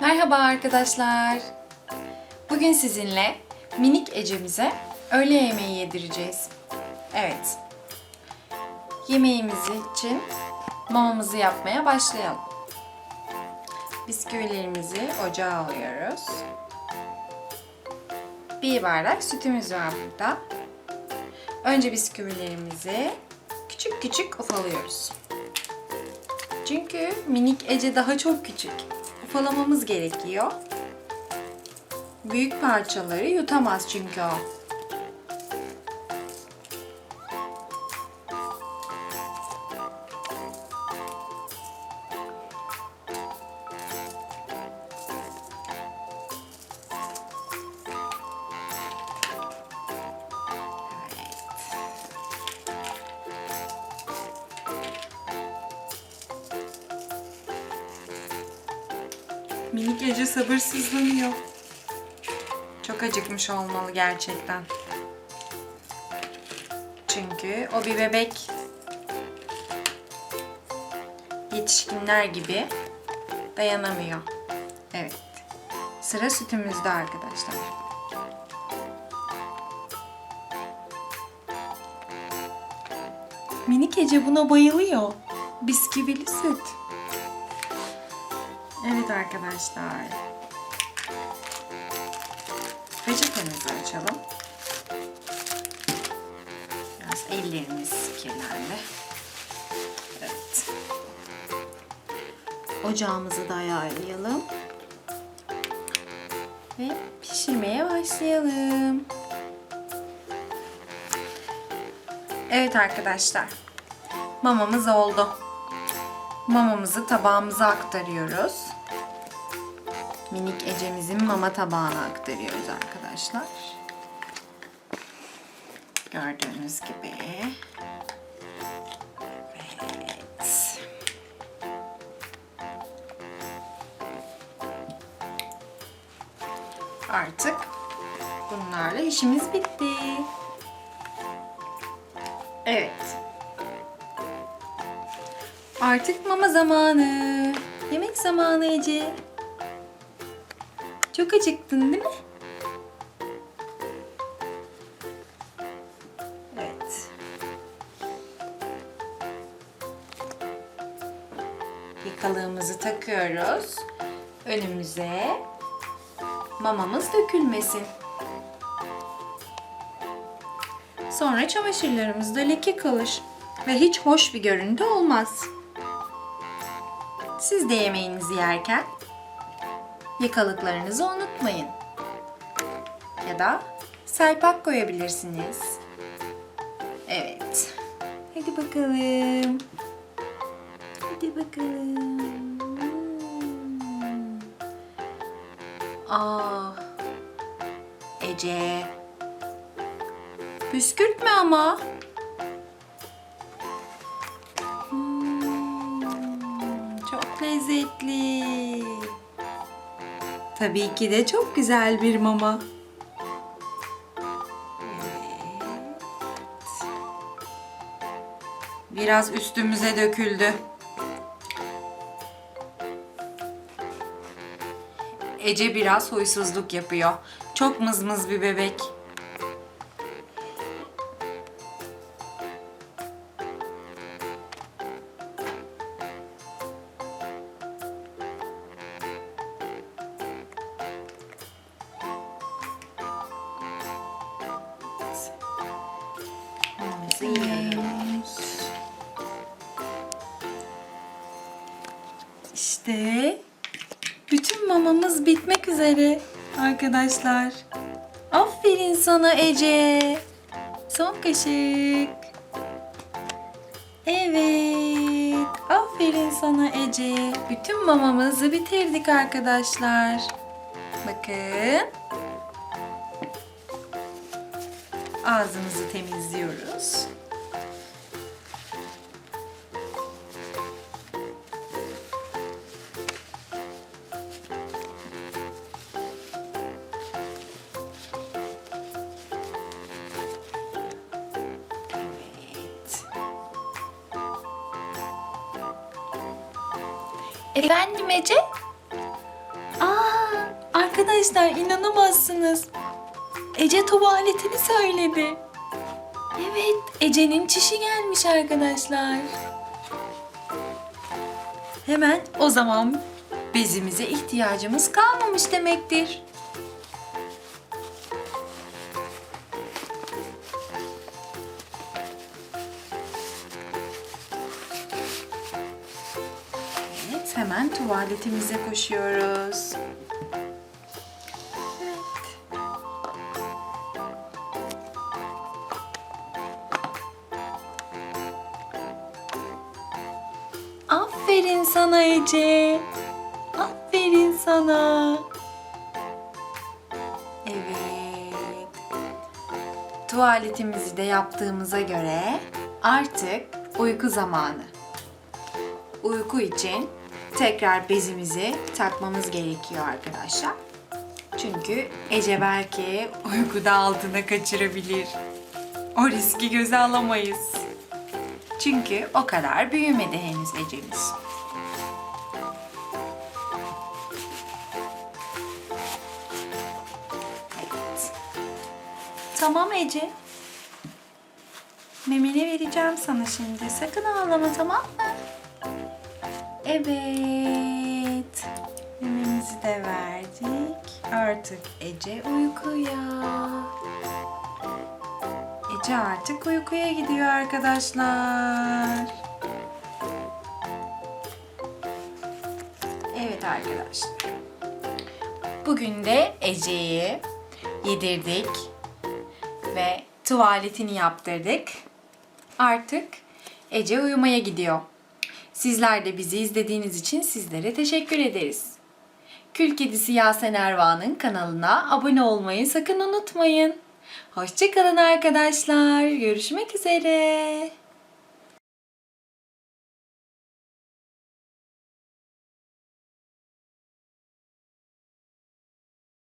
Merhaba arkadaşlar. Bugün sizinle minik Ece'mize öğle yemeği yedireceğiz. Evet. Yemeğimiz için mamamızı yapmaya başlayalım. Bisküvilerimizi ocağa alıyoruz. Bir bardak sütümüz var burada. Önce bisküvilerimizi küçük küçük ufalıyoruz. Çünkü minik Ece daha çok küçük. Ufalamamız gerekiyor. Büyük parçaları yutamaz çünkü o. Minik Ece sabırsızlanıyor. Çok acıkmış olmalı gerçekten. Çünkü o bir bebek. Yetişkinler gibi dayanamıyor. Evet. Sıra sütümüzde arkadaşlar. Minik Ece buna bayılıyor. Bisküvili süt. Evet arkadaşlar. Peçetemizi açalım. Biraz ellerimiz kirlendi. Evet. Ocağımızı da ayarlayalım. Ve pişirmeye başlayalım. Evet arkadaşlar. Mamamız oldu. Mamamızı tabağımıza aktarıyoruz. Minik Ece'mizin mama tabağına aktarıyoruz arkadaşlar. Gördüğünüz gibi. Evet. Artık bunlarla işimiz bitti. Evet. Artık mama zamanı. Yemek zamanı Ece. Çok acıktın değil mi? Evet. Yakalığımızı takıyoruz. Önümüze mamamız dökülmesin. Sonra çamaşırlarımızda leke kalır ve hiç hoş bir görüntü olmaz. Siz de yemeğinizi yerken yakalıklarınızı unutmayın. Ya da selpak koyabilirsiniz. Evet. Hadi bakalım. Hadi bakalım. Ah. Ece. Püskürtme ama. Lezzetli. Tabii ki de çok güzel bir mama. Evet. Biraz üstümüze döküldü. Ece biraz huysuzluk yapıyor. Çok mızmız bir bebek. Yiyoruz. İşte bütün mamamız bitmek üzere arkadaşlar. Aferin sana Ece. Son kaşık. Evet. Aferin sana Ece. Bütün mamamızı bitirdik arkadaşlar. Bakın. Ağzımızı temizliyoruz. Efendim Ece? Aa Arkadaşlar inanamazsınız. Ece tuvaletini söyledi. Evet, Ece'nin çişi gelmiş arkadaşlar. Hemen o zaman bezimize ihtiyacımız kalmamış demektir. Evet, hemen tuvaletimize koşuyoruz. Aferin sana Ece. Aferin sana. Evet. Tuvaletimizi de yaptığımıza göre artık uyku zamanı. Uyku için tekrar bezimizi takmamız gerekiyor arkadaşlar. Çünkü Ece belki uykuda altına kaçırabilir. O riski göze alamayız. Çünkü o kadar büyümedi henüz Ece'miz. Tamam Ece. Memeni vereceğim sana şimdi. Sakın ağlama tamam mı? Evet. Mememizi de verdik. Artık Ece uykuya. Ece artık uykuya gidiyor arkadaşlar. Evet arkadaşlar. Bugün de Ece'yi yedirdik ve tuvaletini yaptırdık. Artık Ece uyumaya gidiyor. Sizler de bizi izlediğiniz için sizlere teşekkür ederiz. Kül Kedisi Yasen Erva'nın kanalına abone olmayı sakın unutmayın. Hoşçakalın arkadaşlar. Görüşmek üzere.